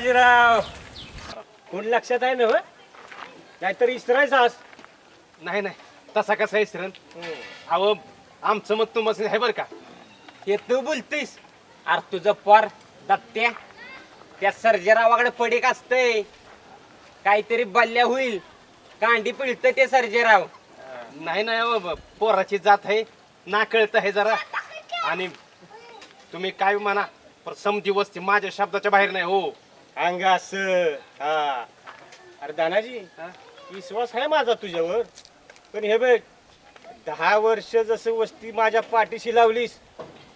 दानाजीराव कोण लक्षात आहे ना हो? नाहीतर इसरायचा नाही नाही. तसा कसा आहे श्रण अहो आमचं मत तुमचं आहे बरं का? हे तू बोलतोयस अरे तुझं पोर दत्त्या त्या सर्जेरावाकडे पडीक असतंय. काहीतरी बल्ल्या होईल. कांडी पिळत ते सर्जेराव. नाही नाही अहो, ब- पोराची जात आहे ना कळत आहे जरा. आणि तुम्ही काय म्हणा पण समधी वस्ती माझ्या शब्दाच्या बाहेर नाही हो. अंग असं हा. अरे दानाजी हा? विश्वास आहे माझा तुझ्यावर. पण हे बघ दहा वर्ष जसं वस्ती माझ्या पाठीशी लावलीस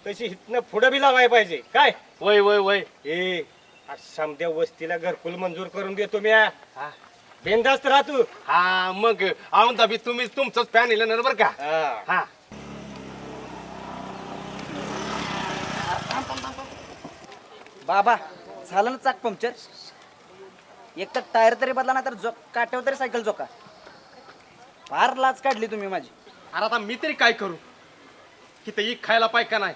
तशी इथनं पुढं बी लावाय पाहिजे. काय? वय वय वय. ए आज समध्या वस्तीला घरकुल मंजूर करून देतो मी हा. हा. बिनधास्त राहा तू. हा मग औंदा दाबी तुम्ही तुमचंच फॅन इलं ना बरं का? हा. हा. बाबा झालं ना चाक पंक्चर? एक तर टायर तरी बदला नाही तर जो काट्यावर तरी सायकल जोका फार लाच काढली तुम्ही माझी. अरे आता मी तरी काय करू? की ते एक खायला पाय का नाही?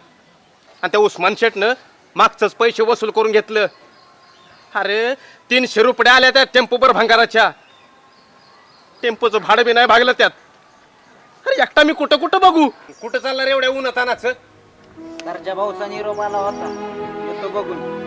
आणि त्या उस्मान शेटनं मागचंच पैसे वसूल करून घेतलं. अरे तीनशे रुपये आल्या त्या टेम्पोवर भंगाराच्या. टेम्पोचं भाडं बी नाही भागलं त्यात. अरे एकटा मी कुठं कुठं बघू? कुठं चालणार एवढ्या उन्हातानाचं? घरच्या भाऊचा निरोप आला होता. येतो बघून.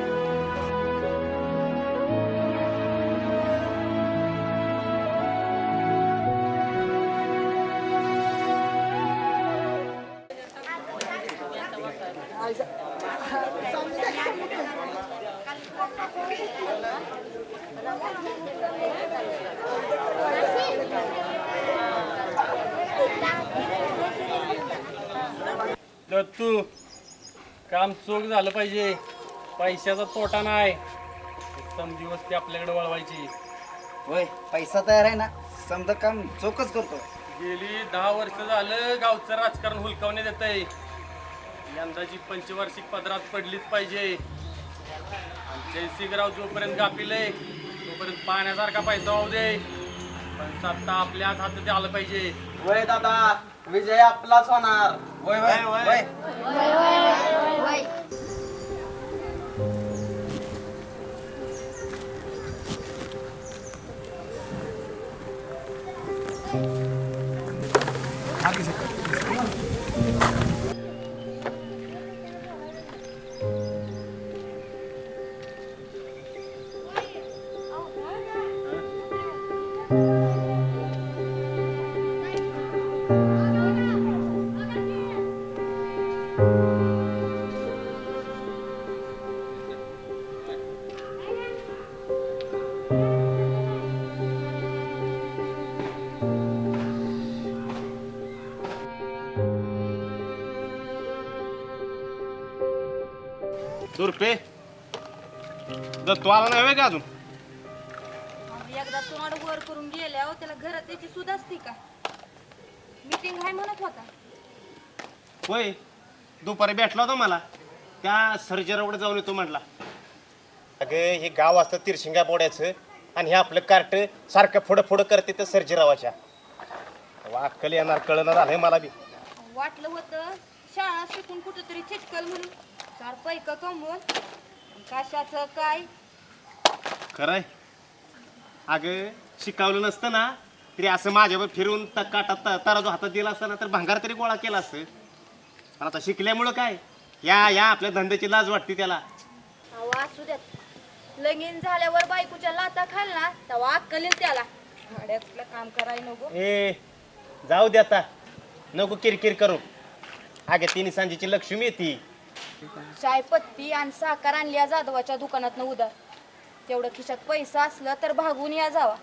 दत्तू काम चोख झालं पाहिजे. पैशाचा तोटा नाही. सम दिवस ती आपल्याकडे वळवायची. होय पैसा तयार आहे ना समजा काम चोखच करतो. गेली दहा वर्ष झालं गावचं राजकारण हुलकावण्यात येत आहे यंदाची पंचवार्षिक पदरात पडलीच पाहिजे. जयसिंगराव जोपर्यंत गापिले तोपर्यंत पाण्यासारखा पैसा होऊ दे. पण सत्ता आपल्याच हातात आलं पाहिजे. वय दादा विजय आपलाच होणार. वय वय वय रुपये दत्तू आला नाही होय का अजून? एकदा तोंड वर करून गेल्यावर त्याला घरात त्याची सुद असते का? मीटिंग आहे म्हणत होता. होय. दुपारी भेटला होता मला. त्या सर्जराकडे जाऊन येतो म्हटला. अगं हे गाव असतं तिरशिंगा बोड्याचं आणि हे आपलं कार्ट सारखं पुढं पुढं करते तर सर्जरावाच्या. अक्कल येणार कळणार झालंय मला बी. वाटलं होतं शाळा शिकून कुठेतरी चिटकल म्हणून. चार पैका कमवून कशाचं काय? खरंय. अगं शिकवलं नसतं ना तरी असं माझ्यावर फिरून त- काटात त- तराजू हातात दिला असता ना तर भंगार तरी गोळा केला असतं. पण आता शिकल्यामुळं काय? या या आपल्या धंद्याची लाज वाटते त्याला. अहो असू द्यात. लगीन झाल्यावर बायकोच्या लाता खाल ना तेव्हा अक्कल येईल त्याला. काम करायला नको. ए जाऊ दे आता. नको किरकिर करू. अगे तिने सांजेची लक्ष्मी येते चायपत्ती आणि साखर आणली या जाधवाच्या दुकानात उधार. तेवढं खिशात पैसा असलं तर भागून या जावा.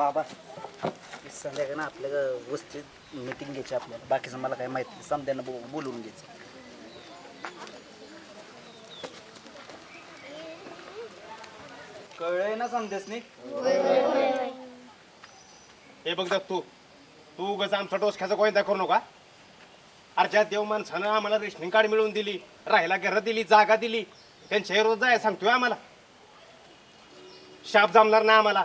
बाबा संध्याकाळी ना आपल्या वस्तीत मीटिंग घ्यायची आपल्याला. बाकीचं मला काही माहिती नाही. समध्यांना बो बोलवून घ्यायचं. कळलंय ना समजेसनी हे बघ तू. तू उगाच आमचा डोसख्याचा गोंदा करू नका. अरे ज्या देव माणसानं आम्हाला रेशनिंग कार्ड मिळवून दिली राहायला घरं दिली जागा दिली. त्यांच्या रोज जाय सांगतोय आम्हाला. शाप जमणार नाही आम्हाला.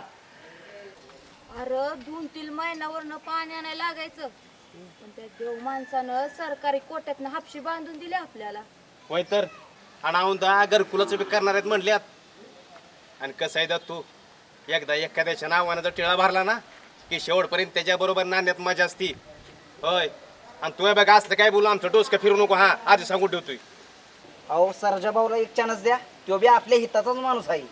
अरे दोन तीन महिन्यावरनं पाणी आणायला लागायचं. पण त्या देव माणसानं सरकारी कोट्यातनं हापशी बांधून दिली आपल्याला. होय तर आणि दा घरकुलाचं बी करणार आहेत म्हणल्यात. आणि कसं आहे तू? एकदा एखाद्याच्या नावानं जर टिळा भरला ना की शेवटपर्यंत त्याच्याबरोबर नाण्यात मजा असती. होय. आणि तू बघा असलं काय बोलू आमचं डोसकं फिरू नको हा. आधी सांगून ठेवतोय. अहो सरजा भाऊला एक चान्स द्या. तो बी आपल्या हिताचाच माणूस आहे.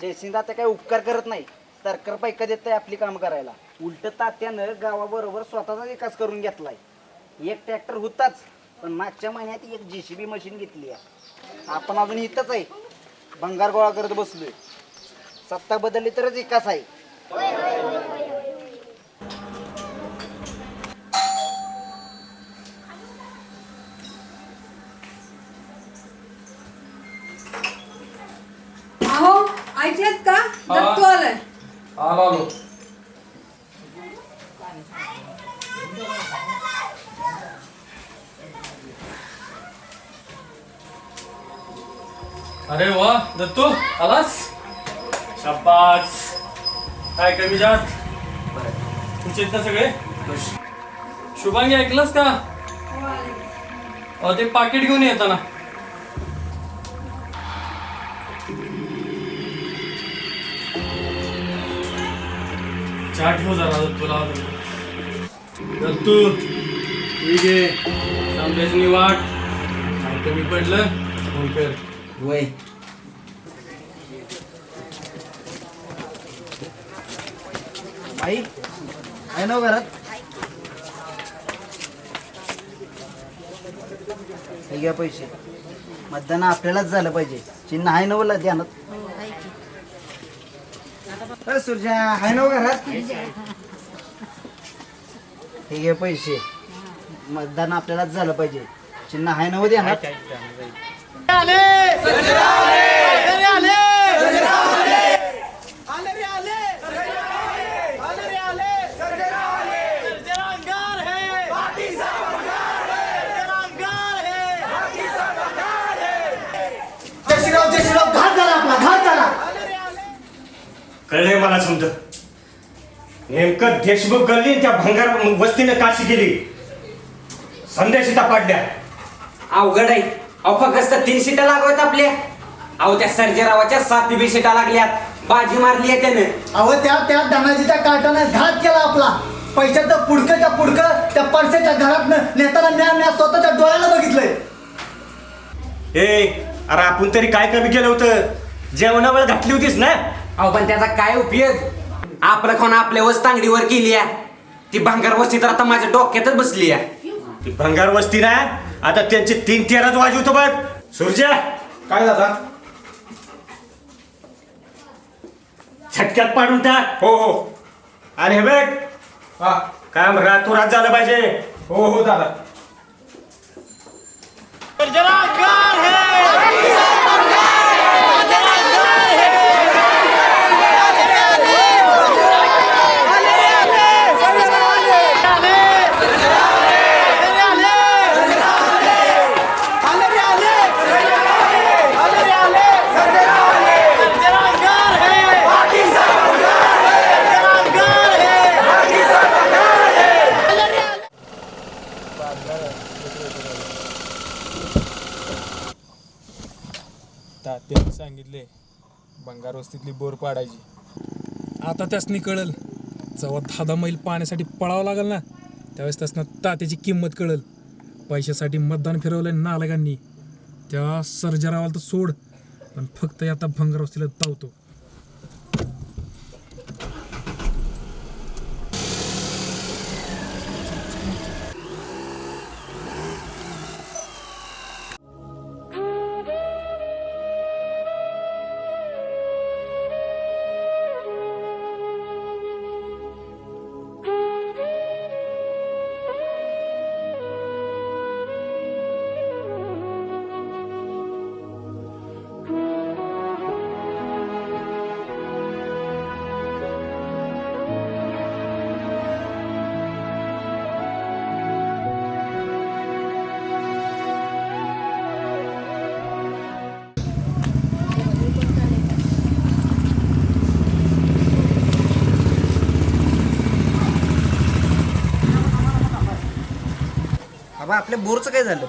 जयसिंग आता काही उपकार करत नाही. सरकार पैका देत आहे आपली काम करायला? उलट तात्यानं गावाबरोबर स्वतःचा विकास करून घेतलाय. एक ट्रॅक्टर होताच पण मागच्या महिन्यात एक जेसीबी मशीन घेतली आहे. आपण अजून इथंच आहे. भंगार गोळा करत बसलोय. सत्ता बदलली तरच विकास आहे. अहो ऐकलेत का? दत्तू आलाय. आलो आलो अरे वा दत्तू आलास? शाबास. काय कमी जास्त? तुमचे ना सगळे? शुभांगी ऐकलंस का? अहो ते पाकिट घेऊन येताना. चहा ठेव जरा दत्तूला दत्तू ठीक आहे सांगायची वाट काय कमी पडलं फोन कर वय आई आहे ना घरात हे घ्या पैसे मतदान आपल्यालाच झालं पाहिजे. चिन्ह आहे ना बोला ध्यानात सुरजा आहे ना हो घरात हे घे पैसे. मतदान आपल्यालाच झालं पाहिजे. चिन्ह आहे ना हो ध्यानात कळलंय मला समज नेमकं देशमुख गल्ली आणि त्या भंगार वस्तीने काशी केली संदेश इथं पाडल्या. अवघड आहे. अहो फक्त तीन सीटा लागवत आपल्या. अहो त्या सर्जेरावाच्या सात बी सीटा लागल्यात. बाजी मारली आहे त्यानं. अहो त्या त्या धनाजीच्या कार्टाने घात केला आपला. पैशाचं पुडकं पुडकं त्या परसेच्या घरात नेताना म्या म्या स्वतःच्या डोळ्याला बघितलंय. ए अरे आपण तरी काय कमी केलं होतं? जेवणावेळ घातली होतीस ना? अहो पण त्याचा काय उपयोग? आपलं खाऊन आपल्या वस्त तांगडीवर केली आहे ती भांगार वस्ती तर आता माझ्या डोक्यातच बसली आहे ती भंगार वस्ती ना आता त्यांची तीन तेराच वाजवतो बघ. सूर्या काय दादा झटक्यात पाडून टाक. हो हो. आणि हे बघ. हा. काम रातोरात झालं पाहिजे. हो हो दादा. त्यांनी सांगितले बंगार वस्तीतली बोर पाडायची. आता त्यासनी कळल जेव्हा दहा दहा मैल पाण्यासाठी पळावं लागेल ना त्यावेळेस त्यासनं तात्याची किंमत कळल. पैशासाठी मतदान फिरवलं नालगांनी. त्या सर्जरावाला तर सोड पण फक्त आता भंगार वस्तीला धावतो. आपल्या बोरचं काय झालं?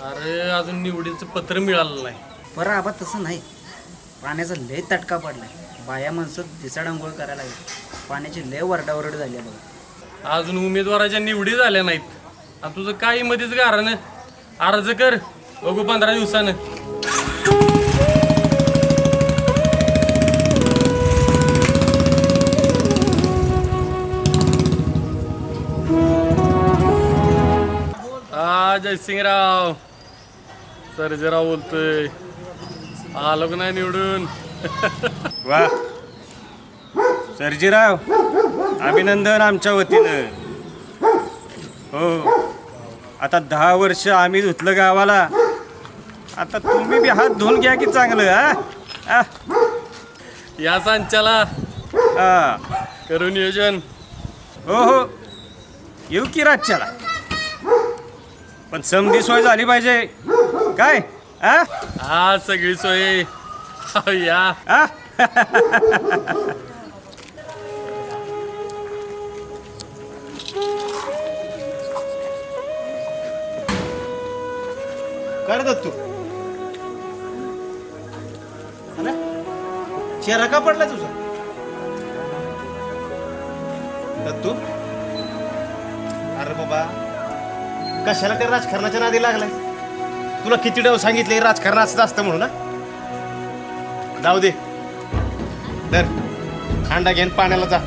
अरे अजून निवडीचं पत्र मिळालं नाही. बरं आबा तसं नाही. पाण्याचा लय तटका पडलाय. बाया माणसं दिसाड आंघोळ करायला लागली. पाण्याची लय वरडावरड झाली आहे बघा. अजून उमेदवाराच्या निवडी झाल्या नाहीत. आणि तुझं काही मध्येच गारानं अर्ज कर. बघू पंधरा दिवसानं. जयसिंगराव सर्जेराव बोलतोय. आलो का नाही निवडून? वा. सर्जीराव अभिनंदन आमच्या वतीनं. हो. आता दहा वर्ष आम्ही धुतलं गावाला. आता तुम्ही बी हात धुवून घ्या की चांगलं हा? हा? या सांच्याला हा. करू नियोजन. हो हो. येऊ की राज्याला पण समधी सोय झाली पाहिजे. काय? हा हा सगळी सोय. या हा कर दत्तू? चेहरा का पडला तुझा? दत्तू? अरे बाबा. कशाला त्या राजकारणाच्या नादी लागलाय? तुला किती डाव सांगितले राजकारणाचं असतं म्हणून ना जाऊ दे. तर अंडा घेऊन पाण्याला जा.